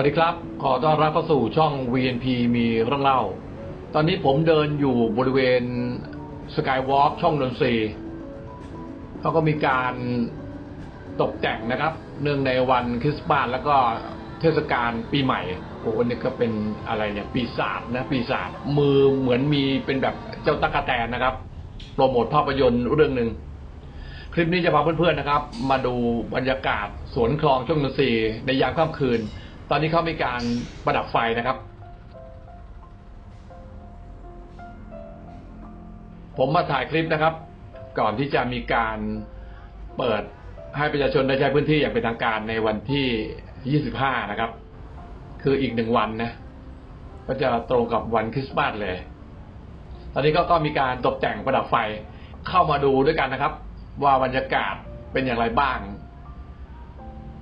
สวัสดีครับ ขอต้อนรับเข้าสู่ช่อง VNP มีเรื่องเล่า ตอนนี้ผมเดินอยู่บริเวณสกายวอล์กช่องนนทรีเขาก็มีการตกแต่งนะครับ เนื่องในวันคริสต์มาสแล้วก็เทศกาลปีใหม่โอ้โหนี่ก็เป็นอะไรเนี่ย ปีศาจนะ ปีศาจมือเหมือนมีเป็นแบบเจ้าตะกะแตนนะครับ โปรโมทภาพยนตร์เรื่องหนึ่งคลิปนี้จะพาเพื่อนๆนะครับ มาดูบรรยากาศสวนคลองช่วงนนทรีในยามค่ำคืน ตอนนี้เขามีการประดับไฟนะครับ ผมมาถ่ายคลิปนะครับ ก่อนที่จะมีการเปิดให้ประชาชนได้ใช้พื้นที่อย่างเป็นทางการในวันที่ 25 นะครับ คืออีกหนึ่งวันนะ ก็จะตรงกับวันคริสต์มาสเลย ตอนนี้ก็ก็มีการตกแต่งประดับไฟเข้ามาดูด้วยกันนะครับ ว่าบรรยากาศเป็นอย่างไรบ้าง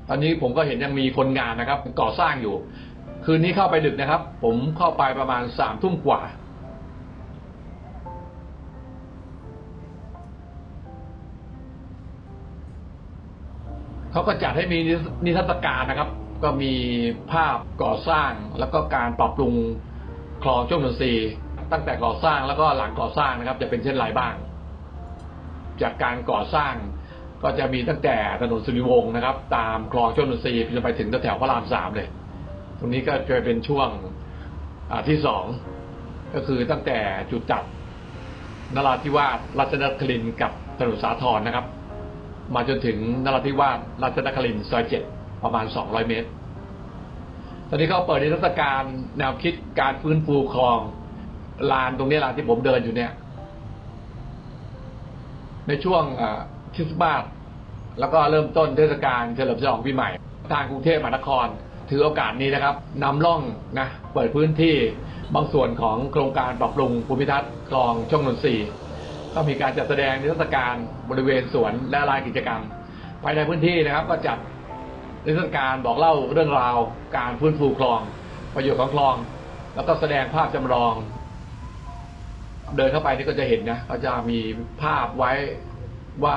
ตอนนี้ผมก็เห็นยังมีคนงานนะครับก่อสร้างอยู่ คืนนี้เข้าไปดึกนะครับ ผมเข้าไปประมาณสามทุ่มกว่าเขาก็จัดให้มีนิทรรศการนะครับ ก็มีภาพก่อสร้างแล้วก็การปรับปรุงคลองช่วงนนทรีย์ตั้งแต่ก่อสร้างแล้วก็หลังก่อสร้างนะครับ จะเป็นเช่นไรบ้าง จากการก่อสร้าง ก็จะมีตั้งแต่ถนนสุริวงศ์นะครับ ตามคลองช่วงนนทรีย์จนไปถึงแถวพระรามสามเลย ตรงนี้ก็จะเป็นช่วงที่สองก็คือตั้งแต่จุดจับนราธิวาสรัชนครินทร์กับถนนสาทรนะครับ มาจนถึงนราธิวาสรัชนครินทร์ซอยเจ็ดประมาณ 200 เมตร ตอนนี้เขาเปิดนิทรรศการแนวคิดการฟื้นฟูคลองลานตรงนี้ลานที่ผมเดินอยู่เนี่ย ในช่วง คริสต์มาสแล้วก็เริ่มต้นเทศกาลเฉลิมฉลองปีใหม่ ทางกรุงเทพมหานคร ถือโอกาสนี้นะครับนำร่องนะเปิดพื้นที่บางส่วนของโครงการปรับปรุงภูมิทัศน์คลองช่องนนทรีก็มีการจัดแสดงนิทรรศการบริเวณสวนและลานกิจกรรม ภายในพื้นที่นะครับก็จัดนิทรรศการบอกเล่าเรื่องราว การฟื้นฟูคลอง ประโยชน์ของคลอง แล้วก็แสดงภาพจำลอง เดินเข้าไปนี่ก็จะเห็นนะเขาจะมีภาพไว้ ว่า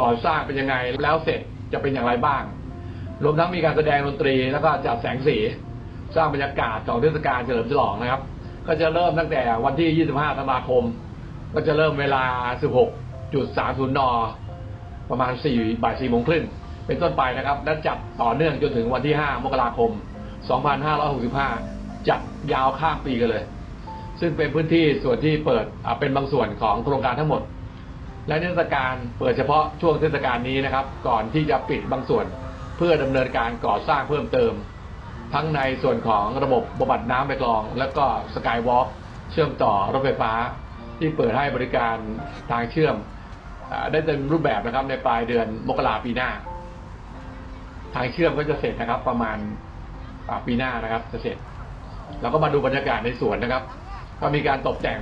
ก่อสร้างเป็นยังไงแล้วเสร็จจะเป็นอย่างไรบ้าง รวมทั้งมีการแสดงดนตรีแล้วก็จัดแสงสี สร้างบรรยากาศของเทศกาลเฉลิมฉลองนะครับ ก็จะเริ่มตั้งแต่วันที่ 25 ธันวาคม ก็จะเริ่มเวลา 16.30 น ประมาณ 4 บ่าย4โมงครึ่งเป็นต้นไปนะครับ และจัดต่อเนื่องจนถึงวันที่ 5 มกราคม 2565 จัดยาวข้ามปีกันเลย ซึ่งเป็นพื้นที่ส่วนที่เปิดเป็นบางส่วนของโครงการทั้งหมด และเทศกาลเปิดเฉพาะช่วงเทศกาลนี้นะครับ ก่อนที่จะปิดบางส่วน เพื่อดำเนินการก่อสร้างเพิ่มเติม ทั้งในส่วนของระบบบำบัดน้ำไปกลอง แล้วก็สกายวอล์กเชื่อมต่อรถไฟฟ้า ที่เปิดให้บริการทางเชื่อม ได้เต็มรูปแบบนะครับในปลายเดือนมกราปีหน้า ทางเชื่อมก็จะเสร็จนะครับ ประมาณปีหน้านะครับจะเสร็จ แล้วก็มาดูบรรยากาศในสวนนะครับ ก็มีการตกแต่ง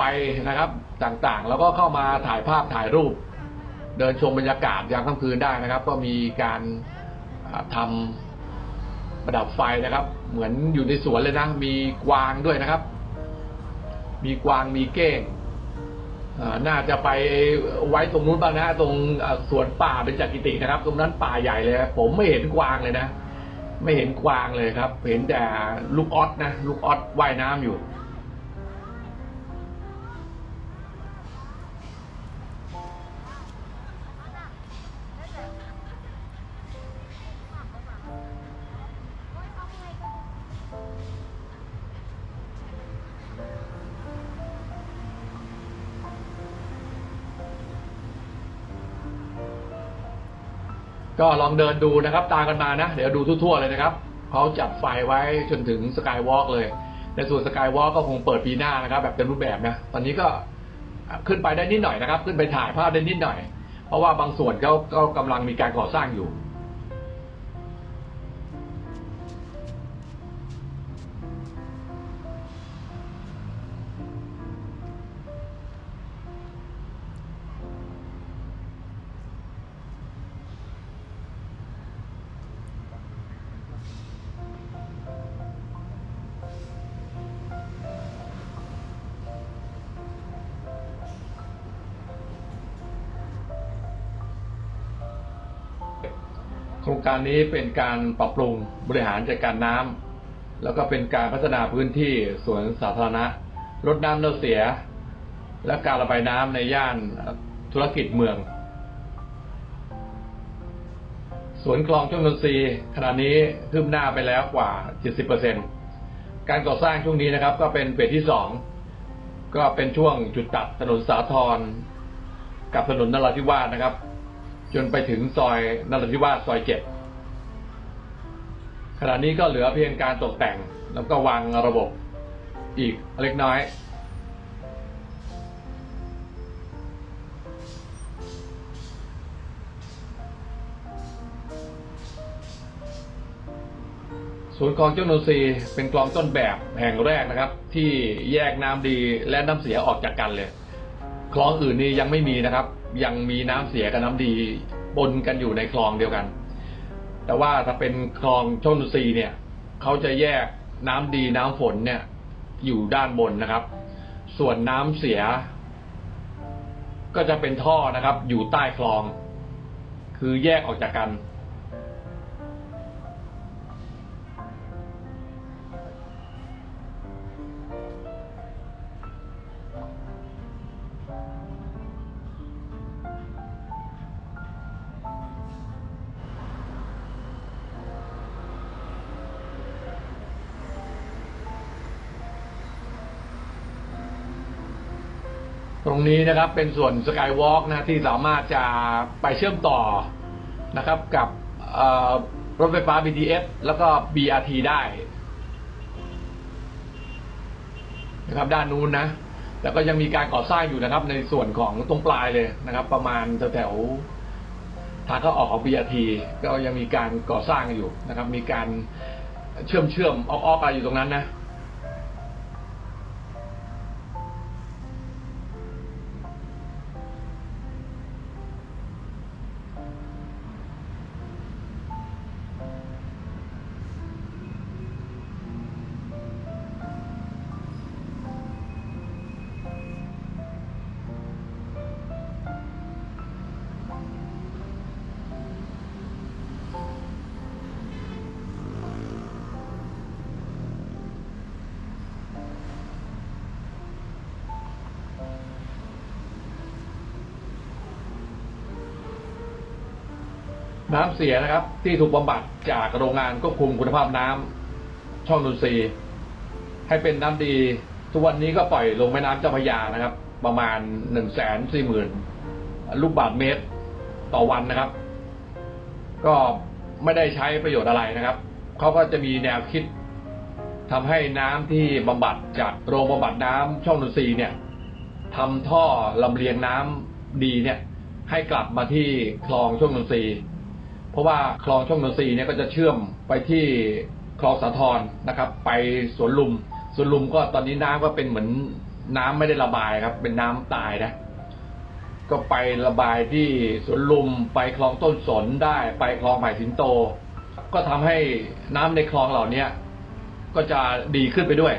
ฟนะครับต่างๆ แล้วก็เข้ามาถ่ายภาพถ่ายรูป เดินชมบรรยากาศยามค่ำคืนได้นะครับ ก็มีการทำประดับไฟนะครับ เหมือนอยู่ในสวนเลยนะ มีกวางด้วยนะครับ มีกวางมีเก้งน่าจะไปไว้ตรงนู้นบ้างนะตรงสวนป่าเป็นจักริตินะครับ ตรงนั้นป่าใหญ่เลย ผมไม่เห็นกวางเลยนะ ไม่เห็นกวางเลยครับ เห็นแต่ลูกออสนะลูกออสว่ายน้ำอยู่ ก็ลองเดินดูนะครับตามกันมานะ เดี๋ยวดูทั่วๆเลยนะครับเขาจัดไฟไว้จนถึงสกายวอล์กเลยในส่วนสกายวอล์กก็คงเปิดปีหน้านะครับ แบบเต็มรูปแบบนะตอนนี้ก็ขึ้นไปได้นิดหน่อยนะครับ ขึ้นไปถ่ายภาพได้นิดหน่อย เพราะว่าบางส่วนเขาก็กำลังมีการก่อสร้างอยู่ โครงการนี้เป็นการปรับปรุงบริหารจัดการน้ำแล้วก็เป็นการพัฒนาพื้นที่สวนสาธารณะลดน้ำเน่าเสีย และการระบายน้ำในย่านธุรกิจเมืองสวนคลองช่วงนนทรีย์ขณะนี้คืบหน้าไปแล้วกว่า 70%การก่อสร้างช่วงนี้นะครับ ก็เป็นเฟสที่ 2 ก็เป็นช่วงจุดตัดถนนสาทรกับถนนนราธิวาสนะครับ จนไปถึงซอยนราธิวาสซอยเจ็ดขณะนี้ก็เหลือเพียงการตกแต่งแล้วก็วางระบบอีกเล็กน้อย ศูนย์คลองเจ้าโนซีเป็นคลองต้นแบบแห่งแรกนะครับ ที่แยกน้ำดีและน้ำเสียออกจากกันเลย คลองอื่นนี่ยังไม่มีนะครับ ยังมีน้ำเสียกับน้ำดีปนกันอยู่ในคลองเดียวกัน แต่ว่าถ้าเป็นคลองชนซีเนี่ยเขาจะแยกน้ำดีน้ำฝนเนี่ยอยู่ด้านบนนะครับ ส่วนน้ำเสีย ก็จะเป็นท่อนะครับ อยู่ใต้คลอง คือแยกออกจากกัน ตรงนี้นะครับเป็นส่วนสกายวอล์กนะที่สามารถจะไปเชื่อมต่อนะครับกับรถไฟฟ้า BTS แล้วก็ BRT ได้นะครับด้านนู้นนะแล้วก็ยังมีการก่อสร้างอยู่นะครับ ในส่วนของตรงปลายเลยนะครับ ประมาณแถวทางเข้าออกของ BRT ก็ยังมีการก่อสร้างอยู่นะครับ มีการเชื่อมเชื่อมออกๆอะไรอยู่ตรงนั้นนะ น้ำเสียนะครับ ที่ถูกบำบัดจากโรงงานควบคุมคุณภาพน้ำช่องนนทรีย์ให้เป็นน้ำดี ทุกวันนี้ก็ปล่อยลงแม่น้ำเจ้าพระยานะครับ ประมาณหนึ่งแสนสี่หมื่นลูกบาทเมตรต่อวันนะครับ ก็ไม่ได้ใช้ประโยชน์อะไรนะครับเขาก็จะมีแนวคิดทำให้น้ำที่บำบัดจากโรงบำบัดน้ำช่องนนทรีย์เนี่ยทำท่อลำเลียงน้ำดีเนี่ย ให้กลับมาที่คลองช่วงนนทรีย์ เพราะว่าคลองช่องนนทรีย์เนี่ยก็จะเชื่อมไปที่คลองสาทรนะครับ ไปสวนลุมสวนลุมก็ตอนนี้น้ำก็เป็นเหมือนน้ำไม่ได้ระบายครับ เป็นน้ำตายนะก็ไประบายที่สวนลุมไปคลองต้นสนได้ ไปคลองไผ่สิงโต ก็ทำให้น้ำในคลองเหล่านี้ก็จะดีขึ้นไปด้วย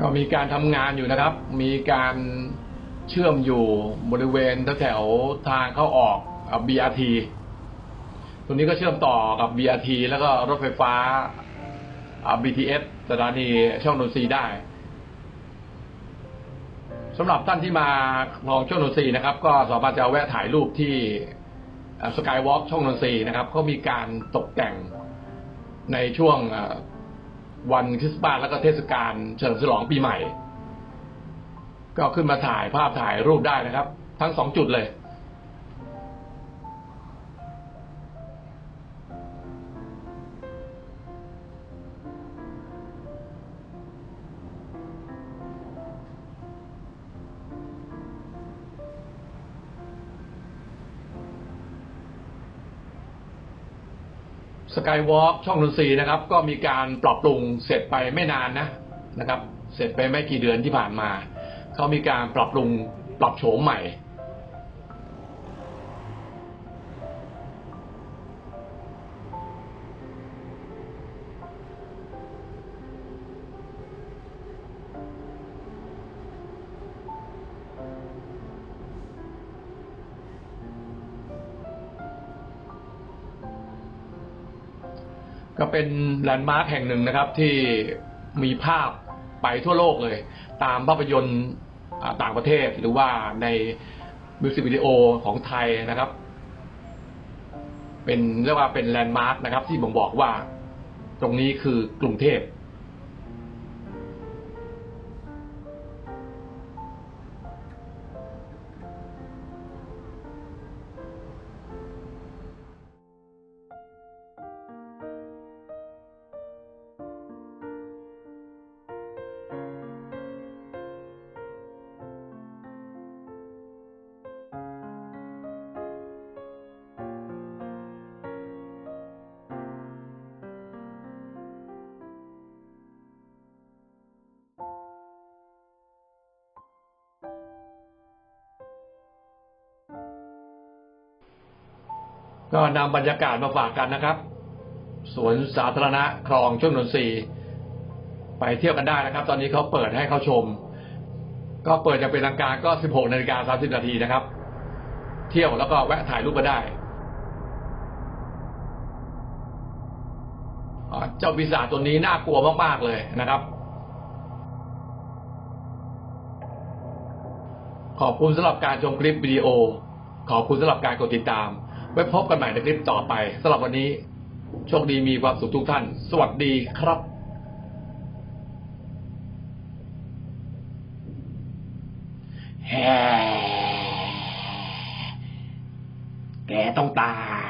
ก็มีการทำงานอยู่นะครับ มีการเชื่อมอยู่บริเวณแถวทางเข้าออกอะ BRT ตรงนี้ก็เชื่อมต่อกับ BRT แล้วก็รถไฟฟ้า BTS สถานีช่องนนทรีได้สำหรับท่านที่มาลองช่องนนทรีนะครับ ก็สามารถจะแวะถ่ายรูปที่สกายวอล์กช่องนนทรีนะครับเขามีการตกแต่งในช่วง วันคริสต์มาสแล้วก็เทศกาลเฉลิมฉลองปีใหม่ ก็ขึ้นมาถ่ายภาพถ่ายรูปได้นะครับ ทั้งสองจุดเลย สกายวอล์กช่องนนทรีนะครับ ก็มีการปรับปรุงเสร็จไปไม่นานนะนะครับ เสร็จไปไม่กี่เดือนที่ผ่านมา เขามีการปรับปรุงปรับโฉมใหม่ ก็เป็นแลนด์มาร์คแห่งหนึ่งนะครับที่มีภาพไปทั่วโลกเลย ตามภาพยนตร์ต่างประเทศหรือว่าในมิวสิกวิดีโอของไทยนะครับ เป็นเรียกว่าเป็นแลนด์มาร์คนะครับ ที่บ่งบอกว่าตรงนี้คือกรุงเทพ ก็นำบรรยากาศมาฝากกันนะครับ สวนสาธารณะคลองช่วงนนทรีไปเที่ยวกันได้นะครับ ตอนนี้เขาเปิดให้เข้าชม ก็เปิดจะเป็นทางการก็ 16นาฬิกา30นาทีนะครับ เที่ยวแล้วก็แวะถ่ายรูปมาได้เจ้าปีศาจตัวนี้น่ากลัวมากๆเลยนะครับ ขอบคุณสำหรับการชมคลิปวิดีโอ ขอบคุณสำหรับการกดติดตาม ไว้พบกันใหม่ในคลิปต่อไปสำหรับวันนี้ โชคดีมีความสุขทุกท่าน สวัสดีครับแฮ่แกต้องตาย